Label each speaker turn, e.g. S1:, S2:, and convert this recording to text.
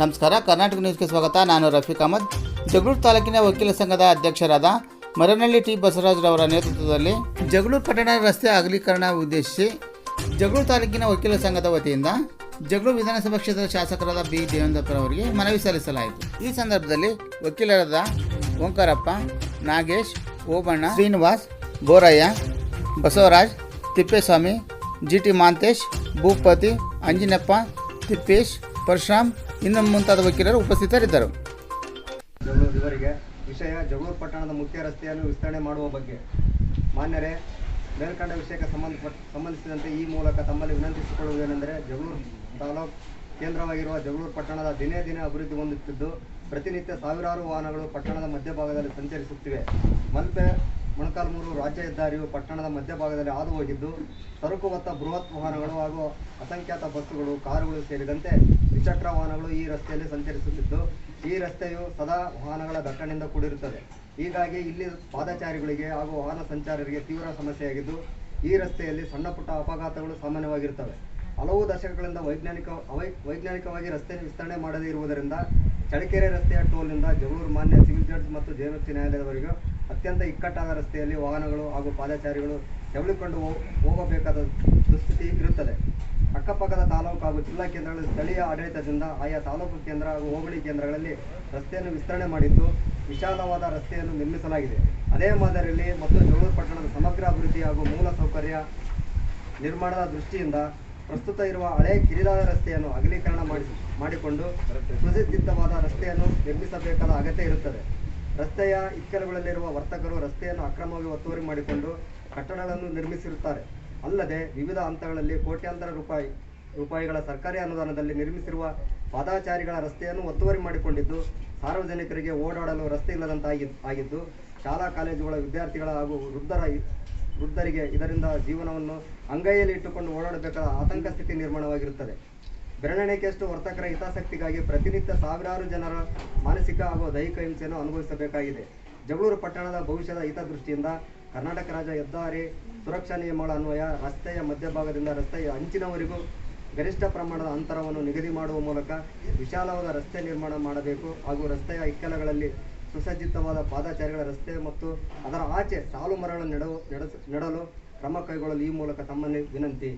S1: ನಮಸ್ಕಾರ, ಕರ್ನಾಟಕ ನ್ಯೂಸ್ಗೆ ಸ್ವಾಗತ. ನಾನು ರಫೀಕ್ ಅಹಮದ್. ಜಗಳೂರು ತಾಲೂಕಿನ ವಕೀಲ ಸಂಘದ ಅಧ್ಯಕ್ಷರಾದ ಮರನಹಳ್ಳಿ ಟಿ. ಬಸವರಾಜ್ರವರ ನೇತೃತ್ವದಲ್ಲಿ ಜಗಳೂರು ಪಟ್ಟಣ ರಸ್ತೆ ಅಗಲೀಕರಣ ಉದ್ದೇಶಿಸಿ ಜಗಳೂರು ತಾಲೂಕಿನ ವಕೀಲ ಸಂಘದ ವತಿಯಿಂದ ಜಗಳೂರು ವಿಧಾನಸಭಾ ಕ್ಷೇತ್ರದ ಶಾಸಕರಾದ ಬಿ. ದೇವೇಂದ್ರಪ್ಪರವರಿಗೆ ಮನವಿ ಸಲ್ಲಿಸಲಾಯಿತು. ಈ ಸಂದರ್ಭದಲ್ಲಿ ವಕೀಲರಾದ ಓಂಕಾರಪ್ಪ, ನಾಗೇಶ್, ಓಬಣ್ಣ, ಶ್ರೀನಿವಾಸ್, ಗೋರಯ್ಯ, ಬಸವರಾಜ್, ತಿಪ್ಪೇಸ್ವಾಮಿ, ಜಿ. ಟಿ. ಮಾಂತೇಶ್, ಭೂಪತಿ, ಅಂಜಿನಪ್ಪ, ತಿಪ್ಪೇಶ್, ಪರಶುರಾಮ್ ಇನ್ನು ಮುಂತಾದ ವಕೀಲರು ಉಪಸ್ಥಿತರಿದ್ದರು.
S2: ಇವರಿಗೆ ವಿಷಯ ಜಗಳೂರು ಪಟ್ಟಣದ ಮುಖ್ಯ ರಸ್ತೆಯನ್ನು ವಿಸ್ತರಣೆ ಮಾಡುವ ಬಗ್ಗೆ. ಮಾನ್ಯರೇ, ಮೇಲ್ಕಂಡ ವಿಷಯಕ್ಕೆ ಸಂಬಂಧಪಟ್ಟ ಸಂಬಂಧಿಸಿದಂತೆ ಈ ಮೂಲಕ ತಮ್ಮಲ್ಲಿ ವಿನಂತಿಸಿಕೊಳ್ಳುವುದೇನೆಂದರೆ ಜಗಳೂರು ತಾಲೂಕು ಕೇಂದ್ರವಾಗಿರುವ ಜಗಳೂರು ಪಟ್ಟಣದ ದಿನೇ ದಿನೇ ಅಭಿವೃದ್ಧಿ ಹೊಂದುತ್ತಿದ್ದು, ಪ್ರತಿನಿತ್ಯ ಸಾವಿರಾರು ವಾಹನಗಳು ಪಟ್ಟಣದ ಮಧ್ಯಭಾಗದಲ್ಲಿ ಸಂಚರಿಸುತ್ತಿವೆ. ಮಲ್ಪೆ ಮೊಣಕಾಲ್ಮೂರು ರಾಜ್ಯ ಹೆದ್ದಾರಿಯು ಪಟ್ಟಣದ ಮಧ್ಯಭಾಗದಲ್ಲಿ ಹಾದು ಹೋಗಿದ್ದು ಸರಕು ಹೊತ್ತ ಬೃಹತ್ ವಾಹನಗಳು ಹಾಗೂ ಅಸಂಖ್ಯಾತ ಬಸ್ಸುಗಳು, ಕಾರುಗಳು ಸೇರಿದಂತೆ ದ್ವಿಚಕ್ರ ವಾಹನಗಳು ಈ ರಸ್ತೆಯಲ್ಲಿ ಸಂಚರಿಸುತ್ತಿದ್ದು, ಈ ರಸ್ತೆಯು ಸದಾ ವಾಹನಗಳ ದಟ್ಟಣೆಯಿಂದ ಕೂಡಿರುತ್ತದೆ. ಹೀಗಾಗಿ ಇಲ್ಲಿ ಪಾದಚಾರಿಗಳಿಗೆ ಹಾಗೂ ವಾಹನ ಸಂಚಾರರಿಗೆ ತೀವ್ರ ಸಮಸ್ಯೆಯಾಗಿದ್ದು, ಈ ರಸ್ತೆಯಲ್ಲಿ ಸಣ್ಣ ಪುಟ್ಟ ಅಪಘಾತಗಳು ಸಾಮಾನ್ಯವಾಗಿರುತ್ತವೆ ಹಲವು ದಶಕಗಳಿಂದ ವೈಜ್ಞಾನಿಕ ವೈಜ್ಞಾನಿಕವಾಗಿ ರಸ್ತೆ ವಿಸ್ತರಣೆ ಮಾಡದೇ ಇರುವುದರಿಂದ, ಚಳ್ಳಕೆರೆ ರಸ್ತೆಯ ಟೋಲ್ನಿಂದ ಜಗಳೂರು ಮಾನ್ಯ ಸಿವಿಲ್ ಜಡ್ಜ್ ಮತ್ತು ಜಯಮುಕ್ತಿ ನ್ಯಾಯಾಲಯದವರೆಗೂ ಅತ್ಯಂತ ಇಕ್ಕಟ್ಟಾದ ರಸ್ತೆಯಲ್ಲಿ ವಾಹನಗಳು ಹಾಗೂ ಪಾದಚಾರಿಗಳು ತೆವಳಿಕೊಂಡು ಹೋಗಬೇಕಾದ ದುಸ್ಥಿತಿ ಇರುತ್ತದೆ. ಅಕ್ಕಪಕ್ಕದ ತಾಲೂಕು ಹಾಗೂ ಜಿಲ್ಲಾ ಕೇಂದ್ರಗಳ ಸ್ಥಳೀಯ ಆಡಳಿತದಿಂದ ಆಯಾ ತಾಲೂಕು ಕೇಂದ್ರ ಹಾಗೂ ಹೋಬಳಿ ಕೇಂದ್ರಗಳಲ್ಲಿ ರಸ್ತೆಯನ್ನು ವಿಸ್ತರಣೆ ಮಾಡಿದ್ದು ವಿಶಾಲವಾದ ರಸ್ತೆಯನ್ನು ನಿರ್ಮಿಸಲಾಗಿದೆ. ಅದೇ ಮಾದರಿಯಲ್ಲಿ ಮತ್ತು ಜಗಳೂರು ಪಟ್ಟಣದ ಸಮಗ್ರ ಅಭಿವೃದ್ಧಿ ಹಾಗೂ ಮೂಲ ಸೌಕರ್ಯ ನಿರ್ಮಾಣದ ದೃಷ್ಟಿಯಿಂದ ಪ್ರಸ್ತುತ ಇರುವ ಹಳೆ ಕಿರಿದಾದ ರಸ್ತೆಯನ್ನು ಅಗಲೀಕರಣ ಮಾಡಿ ಮಾಡಿಕೊಂಡು ಸುಸಜ್ಜಿತವಾದ ರಸ್ತೆಯನ್ನು ನಿರ್ಮಿಸಬೇಕಾದ ಅಗತ್ಯ ಇರುತ್ತದೆ. ರಸ್ತೆಯ ಇಕ್ಕೆಲಗಳಲ್ಲಿರುವ ವರ್ತಕರು ರಸ್ತೆಯನ್ನು ಅಕ್ರಮವಾಗಿ ಒತ್ತುವರಿ ಮಾಡಿಕೊಂಡು ಕಟ್ಟಡಗಳನ್ನು ನಿರ್ಮಿಸಿರುತ್ತಾರೆ. ಅಲ್ಲದೆ ವಿವಿಧ ಹಂತಗಳಲ್ಲಿ ಕೋಟ್ಯಾಂತರ ರೂಪಾಯಿ, ರೂಪಾಯಿಗಳ ಸರ್ಕಾರಿ ಅನುದಾನದಲ್ಲಿ ನಿರ್ಮಿಸಿರುವ ಪಾದಾಚಾರಿಗಳ ರಸ್ತೆಯನ್ನು ಒತ್ತುವರಿ ಮಾಡಿಕೊಂಡಿದ್ದು, ಸಾರ್ವಜನಿಕರಿಗೆ ಓಡಾಡಲು ರಸ್ತೆ ಇಲ್ಲದಂತಾಗಿ ಆಗಿದ್ದು, ಶಾಲಾ, ಕಾಲೇಜುಗಳ ವಿದ್ಯಾರ್ಥಿಗಳ ಹಾಗೂ ವೃದ್ಧರ ವೃದ್ಧರಿಗೆ ಇದರಿಂದ ಜೀವನವನ್ನು ಅಂಗೈಯಲ್ಲಿ ಇಟ್ಟುಕೊಂಡು ಓಡಾಡಬೇಕಾದ ಆತಂಕ ಸ್ಥಿತಿ ನಿರ್ಮಾಣವಾಗಿರುತ್ತದೆ. ಬೆರಳೆಣಿಕೆಯಷ್ಟು ವರ್ತಕರ ಹಿತಾಸಕ್ತಿಗಾಗಿ ಪ್ರತಿನಿತ್ಯ ಸಾವಿರಾರು ಜನರ ಮಾನಸಿಕ ಹಾಗೂ ದೈಹಿಕ ಹಿಂಸೆಯನ್ನು ಅನುಭವಿಸಬೇಕಾಗಿದೆ. ಜಗಳೂರು ಪಟ್ಟಣದ ಭವಿಷ್ಯದ ಹಿತದೃಷ್ಟಿಯಿಂದ ಕರ್ನಾಟಕ ರಾಜ್ಯ ಹೆದ್ದಾರಿ ಸುರಕ್ಷಾ ನಿಯಮಗಳ ಅನ್ವಯ, ರಸ್ತೆಯ ಮಧ್ಯಭಾಗದಿಂದ ರಸ್ತೆಯ ಅಂಚಿನವರೆಗೂ ಗರಿಷ್ಠ ಪ್ರಮಾಣದ ಅಂತರವನ್ನು ನಿಗದಿ ಮಾಡುವ ಮೂಲಕ ವಿಶಾಲವಾದ ರಸ್ತೆ ನಿರ್ಮಾಣ ಮಾಡಬೇಕು ಹಾಗೂ ರಸ್ತೆಯ ಇಕ್ಕೆಲಗಳಲ್ಲಿ ಸುಸಜ್ಜಿತವಾದ ಪಾದಚಾರಿಗಳ ರಸ್ತೆ ಮತ್ತು ಅದರ ಆಚೆ ಸಾಲು ಮರಗಳನ್ನು ನೆಡಲು ಕ್ರಮ ಕೈಗೊಳ್ಳಲು ಈ ಮೂಲಕ ತಮ್ಮಲ್ಲಿ ವಿನಂತಿ.